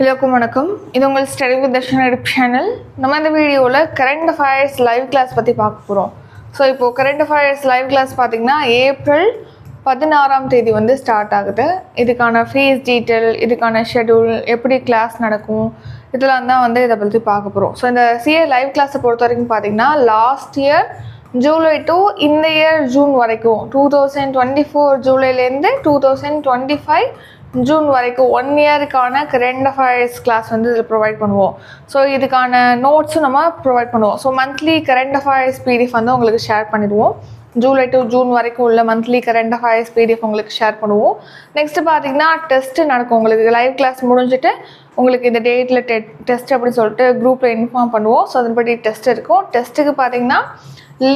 எல்லோருக்கும் வணக்கம். இது உங்கள் study with Darshan edu channel நம்ம இந்த வீடியோவில் கரண்ட் அஃபேர்ஸ் லைவ் கிளாஸ் பற்றி பார்க்க போகிறோம் ஸோ இப்போது கரண்ட் அஃபேர்ஸ் லைவ் கிளாஸ் பார்த்திங்கன்னா ஏப்ரல் பதினாறாம் தேதி வந்து ஸ்டார்ட் ஆகுது. இதுக்கான ஃபீஸ் டீட்டெயில் இதுக்கான ஷெடியூல் எப்படி கிளாஸ் நடக்கும் இதெல்லாம் தான் வந்து இதை பற்றி பார்க்க போகிறோம் ஸோ இந்த சிஏ லைவ் கிளாஸை பொறுத்த வரைக்கும் பார்த்திங்கன்னா லாஸ்ட் இயர் ஜூலை டு இந்த இயர் ஜூன் வரைக்கும் two thousand twenty four ஜூலைலேருந்து two thousand twenty five June வரைக்கும் ஒன் இயருக்கான கரண்ட் அஃபேர்ஸ் கிளாஸ் வந்து இதில் ப்ரொவைட் பண்ணுவோம். ஸோ இதுக்கான நோட்ஸும் நம்ம ப்ரொவைட் பண்ணுவோம். So monthly current affairs PDF வந்து உங்களுக்கு ஷேர் பண்ணிடுவோம். ஜூலை டு ஜூன் வரைக்கும் உள்ள மந்த்லி கரண்ட் அஃபேர்ஸ் பிடிஎஃப் உங்களுக்கு ஷேர் பண்ணுவோம். நெக்ஸ்ட் பார்த்தீங்கன்னா டெஸ்ட் நடக்கும். உங்களுக்கு லைவ் கிளாஸ் முடிஞ்சுட்டு உங்களுக்கு இந்த டேட்டில் டெ டெஸ்ட் அப்படின்னு சொல்லிட்டு குரூப்பில் இன்ஃபார்ம் பண்ணுவோம். ஸோ அதன்படி டெஸ்ட் இருக்கும். டெஸ்ட்டுக்கு பார்த்தீங்கன்னா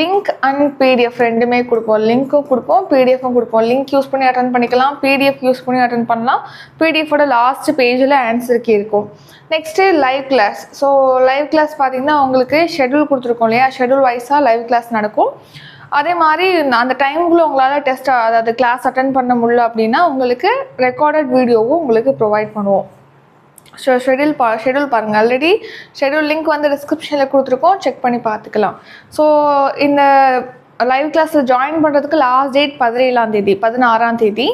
லிங்க் அண்ட் பிடிஎஃப் ரெண்டுமே கொடுப்போம். லிங்க்கும் கொடுப்போம் பிடிஎஃப்பும் கொடுப்போம். லிங்க் யூஸ் பண்ணி அட்டன் பண்ணிக்கலாம். பிடிஎஃப் யூஸ் பண்ணி அட்டன் பண்ணலாம். பிடிஎஃபோட லாஸ்ட் பேஜில் ஆன்சர் கீ இருக்கும். Next live class so live class பார்த்தீங்கன்னா உங்களுக்கு ஷெட்யூல் கொடுத்துருக்கோம் இல்லையா? ஷெட்யூல் வைஸாக லைவ் கிளாஸ் நடக்கும். அதே மாதிரி அந்த டைமுக்குள்ளே உங்களால் டெஸ்ட் அதாவது கிளாஸ் அட்டன் பண்ண முடியல அப்படின்னா உங்களுக்கு ரெக்கார்டட் வீடியோவும் உங்களுக்கு ப்ரொவைட் பண்ணுவோம். ஸோ ஷெடியூல் பா ஷெடியூல் பாருங்கள் ஆல்ரெடி ஷெடியூல் லிங்க் வந்து டிஸ்கிரிப்ஷனில் கொடுத்துருக்கோம். செக் பண்ணி பார்த்துக்கலாம். ஸோ இந்த லைவ் கிளாஸில் ஜாயின் பண்ணுறதுக்கு லாஸ்ட் டேட் பதினேழாம் தேதி பதினாறாம் தேதி.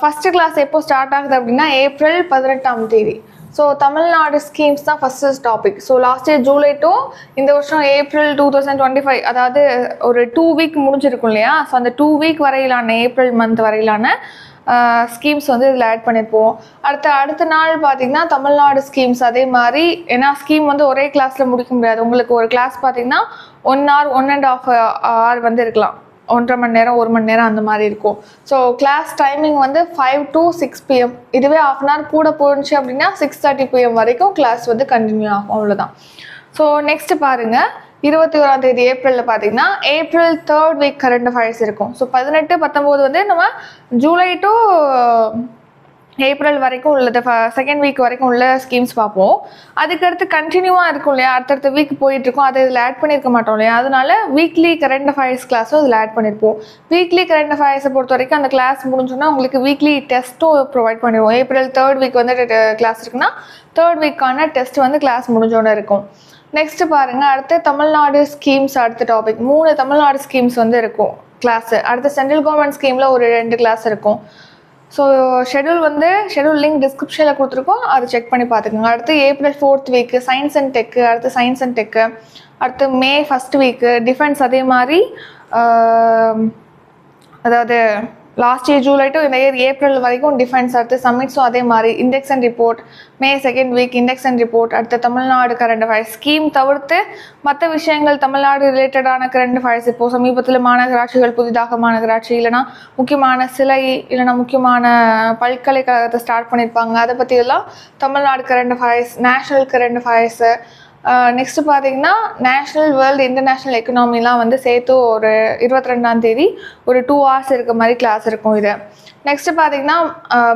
ஃபஸ்ட்டு கிளாஸ் எப்போ ஸ்டார்ட் ஆகுது அப்படின்னா ஏப்ரல் பதினெட்டாம் தேதி. ஸோ தமிழ்நாடு ஸ்கீம்ஸ் தான் first topic so last year July to இந்த வருஷம் April two thousand twenty five அதாவது ஒரு டூ வீக் முடிஞ்சிருக்கும் இல்லையா? ஸோ அந்த டூ வீக் வரையிலான ஏப்ரல் மந்த் வரையிலான ஸ்கீம்ஸ் வந்து இதில் ஆட் பண்ணியிருப்போம் அடுத்த அடுத்த நாள் பார்த்தீங்கன்னா தமிழ்நாடு ஸ்கீம்ஸ் அதே மாதிரி ஏன்னா ஸ்கீம் வந்து ஒரே கிளாஸில் முடிக்க முடியாது. உங்களுக்கு ஒரு கிளாஸ் பார்த்திங்கன்னா one hour one and half hour வந்து இருக்கலாம். ஒன்றரை மணி நேரம் ஒரு மணி நேரம் அந்த மாதிரி இருக்கும். ஸோ கிளாஸ் டைமிங் வந்து ஃபைவ் டு சிக்ஸ் பிஎம் இதுவே ஆஃப் அன் ஹவர் கூட போணுச்சு அப்படின்னா சிக்ஸ் தேர்ட்டி பிஎம் வரைக்கும் கிளாஸ் வந்து கண்டினியூ ஆகும். அவ்வளோதான் ஸோ நெக்ஸ்ட் பாருங்கள் இருபத்தி ஓராம் தேதி ஏப்ரலில் பார்த்தீங்கன்னா April third week current affairs இருக்கும். ஸோ பதினெட்டு பத்தொம்போது வந்து நம்ம ஜூலை டு ஏப்ரல் வரைக்கும் உள்ளது செகண்ட் வீக் வரைக்கும் உள்ள ஸ்கீம்ஸ் பார்ப்போம். அதுக்கடுத்து கண்டினியூவாக இருக்கும் இல்லையா? அடுத்தடுத்த வீக் போயிட்டு இருக்கும். அதை இதில் ஆட் பண்ணியிருக்க மாட்டோம் இல்லையா? அதனால வீக்லி கரண்ட் அஃபேர்ஸ் கிளாஸும் இதில் ஆட் பண்ணியிருப்போம் வீக்லி கரண்ட் அஃபேர்ஸை பொறுத்த வரைக்கும் அந்த கிளாஸ் முடிஞ்சோன்னா உங்களுக்கு வீக்லி டெஸ்ட்டும் ப்ரொவைட் பண்ணிடுவோம். ஏப்ரல் தேர்ட் வீக் வந்து கிளாஸ் இருக்குன்னா தேர்ட் வீக்கான டெஸ்ட் வந்து கிளாஸ் முடிஞ்சோன்னே இருக்கும். நெக்ஸ்ட் பாருங்கள் அடுத்து தமிழ்நாடு ஸ்கீம்ஸ் அடுத்த டாபிக் மூணு தமிழ்நாடு ஸ்கீம்ஸ் வந்து இருக்கும் கிளாஸு அடுத்து சென்ட்ரல் கவர்மெண்ட் ஸ்கீமில் ஒரு ரெண்டு கிளாஸ் இருக்கும். ஸோ ஷெடியூல் வந்து ஷெடியூல் லிங்க் டிஸ்கிரிப்ஷனில் கொடுத்துருக்கோம். அதை செக் பண்ணி பார்த்துக்கோங்க. அடுத்து April fourth week science and tech அடுத்து சயின்ஸ் அண்ட் டெக்கு அடுத்து மே ஃபஸ்ட் வீக்கு டிஃபென்ஸ் அதே மாதிரி அதாவது லாஸ்ட் இயர் ஜூலை டு இந்த இயர் ஏப்ரல் வரைக்கும் டிஃபென்ஸ் அடுத்து சம்மிட்ஸும் அதே மாதிரி index and report May second week index and report அடுத்து தமிழ்நாடு கரண்ட் அஃபேர்ஸ் ஸ்கீம் தவிர்த்து மற்ற விஷயங்கள் தமிழ்நாடு ரிலேட்டடான கரண்ட் அஃபேர்ஸ் இப்போது சமீபத்தில் மாநகராட்சிகள் புதிதாக மாநகராட்சி இல்லைனா முக்கியமான சிலை இல்லைனா முக்கியமான பல்கலைக்கழகத்தை ஸ்டார்ட் பண்ணியிருப்பாங்க அதை பற்றியெல்லாம் Tamil Nadu current affairs national current affairs next பார்த்தீங்கன்னா நேஷ்னல் வேர்ல்டு இன்டர்நேஷ்னல் எக்கனாமிலாம் வந்து சேர்த்து ஒரு இருபத்தி ரெண்டாம் தேதி ஒரு டூ ஹவர்ஸ் இருக்க மாதிரி கிளாஸ் இருக்கும் இது. நெக்ஸ்ட்டு பார்த்தீங்கன்னா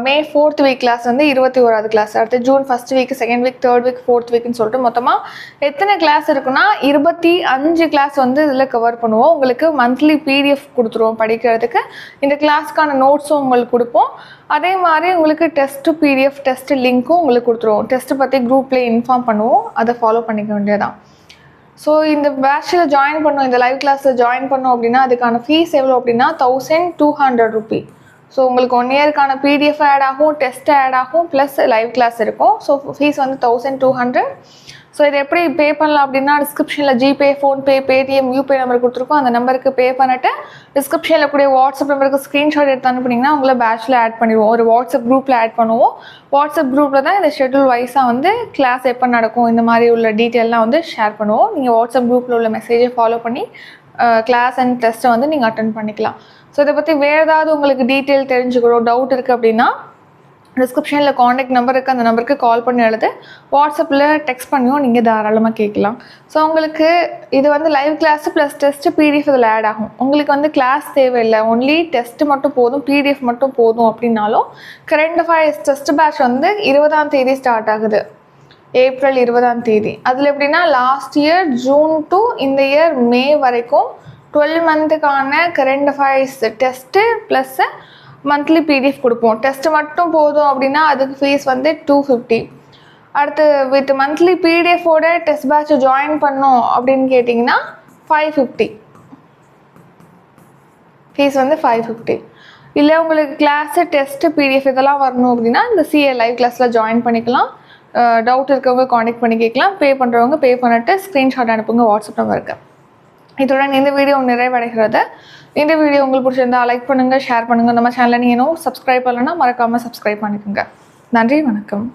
மே ஃபோர்த் வீக் கிளாஸ் வந்து இருபத்தி ஓராவது கிளாஸ் அடுத்து June first week second week third week fourth வீக்னு சொல்லிட்டு மொத்தமாக எத்தனை கிளாஸ் இருக்குன்னா இருபத்தி அஞ்சு கிளாஸ் வந்து இதில் கவர் பண்ணுவோம். உங்களுக்கு மந்த்லி பிடிஎஃப் கொடுத்துருவோம் படிக்கிறதுக்கு. இந்த கிளாஸ்க்கான நோட்ஸும் உங்களுக்கு கொடுப்போம். அதே மாதிரி உங்களுக்கு டெஸ்ட்டு பிடிஎஃப் டெஸ்ட் லிங்க்கும் உங்களுக்கு கொடுத்துருவோம். டெஸ்ட்டு பற்றி குரூப்லேயே இன்ஃபார்ம் பண்ணுவோம். அதை ஃபாலோ பண்ணிக்க வேண்டியதான் ஸோ இந்த பேட்சில் ஜாயின் பண்ணோம் இந்த லைவ் கிளாஸில் ஜாயின் பண்ணோம் அப்படின்னா அதுக்கான ஃபீஸ் எவ்வளோ அப்படின்னா thousand two hundred rupee so உங்களுக்கு ஒன் இயருக்கான பிடிஎஃப் ஆட் ஆகும் டெஸ்ட் ஆட் ஆகும் ப்ளஸ் லைவ் கிளாஸ் இருக்கும். ஸோ ஃபீஸ் வந்து தௌசண்ட் டூ ஹண்ட்ரட் ஸோ இது எப்படி பே பண்ணலாம் அப்படின்னா டிஸ்கிரிப்ஷனில் GPay PhonePe Paytm UPI number கொடுத்துருக்கோம். அந்த நம்பருக்கு பே பண்ணிட்டு டிஸ்கிரிப்ஷனில் கூடிய வாட்ஸ்அப் நம்பருக்கு ஸ்க்ரீன்ஷாட் எடுத்து அனுப்புனீங்கன்னா உங்களை பேட்சில் ஆட் பண்ணிடுவோம். ஒரு வாட்ஸ்அப் குரூப்பில் ஆட் பண்ணுவோம். வாட்ஸ்அப் குரூப்பில் தான் இந்த ஷெட்யூல் வைஸாக வந்து கிளாஸ் எப்போ நடக்கும் இந்த மாதிரி உள்ள டீட்டெயிலெலாம் வந்து ஷேர் பண்ணுவோம். நீங்கள் வாட்ஸ்அப் குரூப்பில் உள்ள மெசேஜை ஃபாலோ பண்ணி கிளாஸ் அண்ட் டெஸ்ட்டை வந்து நீங்கள் அட்டன் பண்ணிக்கலாம். ஸோ இதை பற்றி வேறு ஏதாவது உங்களுக்கு டீட்டெயில் தெரிஞ்சுக்கணும் டவுட் இருக்குது அப்படின்னா டிஸ்கிரிப்ஷனில் காண்டாக்ட் நம்பர் இருக்குது அந்த நம்பருக்கு கால் பண்ணி எழுது. வாட்ஸ்அப்பில் டெக்ஸ்ட் பண்ணியும் நீங்கள் தாராளமாக கேட்கலாம். ஸோ உங்களுக்கு இது வந்து live class plus test PDF இதில் ஆட் ஆகும். உங்களுக்கு வந்து கிளாஸ் தேவையில்லை. ஒன்லி டெஸ்ட்டு மட்டும் போதும் பிடிஎஃப் மட்டும் போதும் அப்படின்னாலும் கரண்ட் அஃபேர்ஸ் டெஸ்ட் பேட்ச் வந்து இருபதாம் தேதி ஸ்டார்ட் ஆகுது. ஏப்ரல் இருபதாம் தேதி. அதில் எப்படின்னா லாஸ்ட் இயர் ஜூன் டு இந்த இயர் மே வரைக்கும் twelve மந்த்துக்கான current affairs test plus monthly PDF கொடுப்போம். டெஸ்ட்டு மட்டும் போதும் அப்படின்னா அதுக்கு ஃபீஸ் வந்து டூ ஃபிஃப்டி அடுத்து வித் மந்த்லி பிடிஎஃபோட டெஸ்ட் பேட்ச் ஜாயின் பண்ணோம் அப்படின்னு கேட்டிங்கன்னா ஃபைவ் ஃபிஃப்டி ஃபீஸ் வந்து ஃபைவ் ஃபிஃப்டி இல்லை உங்களுக்கு கிளாஸு டெஸ்ட்டு பிடிஎஃப் இதெல்லாம் வரணும் அப்படின்னா இந்த சிஏ லைவ் கிளாஸில் ஜாயின் பண்ணிக்கலாம். டவுட் இருக்கவங்க காண்டாக்ட் பண்ணி கேட்கலாம். பே பண்ணுறவங்க பே பண்ணிட்டு ஸ்க்ரீன்ஷாட் அனுப்புங்க வாட்ஸ்அப் நம்பருக்கு இத்துடன் இந்த வீடியோ நிறைவடைகிறது. இந்த வீடியோ உங்களுக்கு பிடிச்சிருந்தா லைக் பண்ணுங்கள் ஷேர் பண்ணுங்கள் நம்ம சேனலை நீங்கள் இன்னும் சப்ஸ்கிரைப் பண்ணலைன்னா மறக்காமல் சப்ஸ்கிரைப் பண்ணிக்கோங்க. நன்றி வணக்கம்.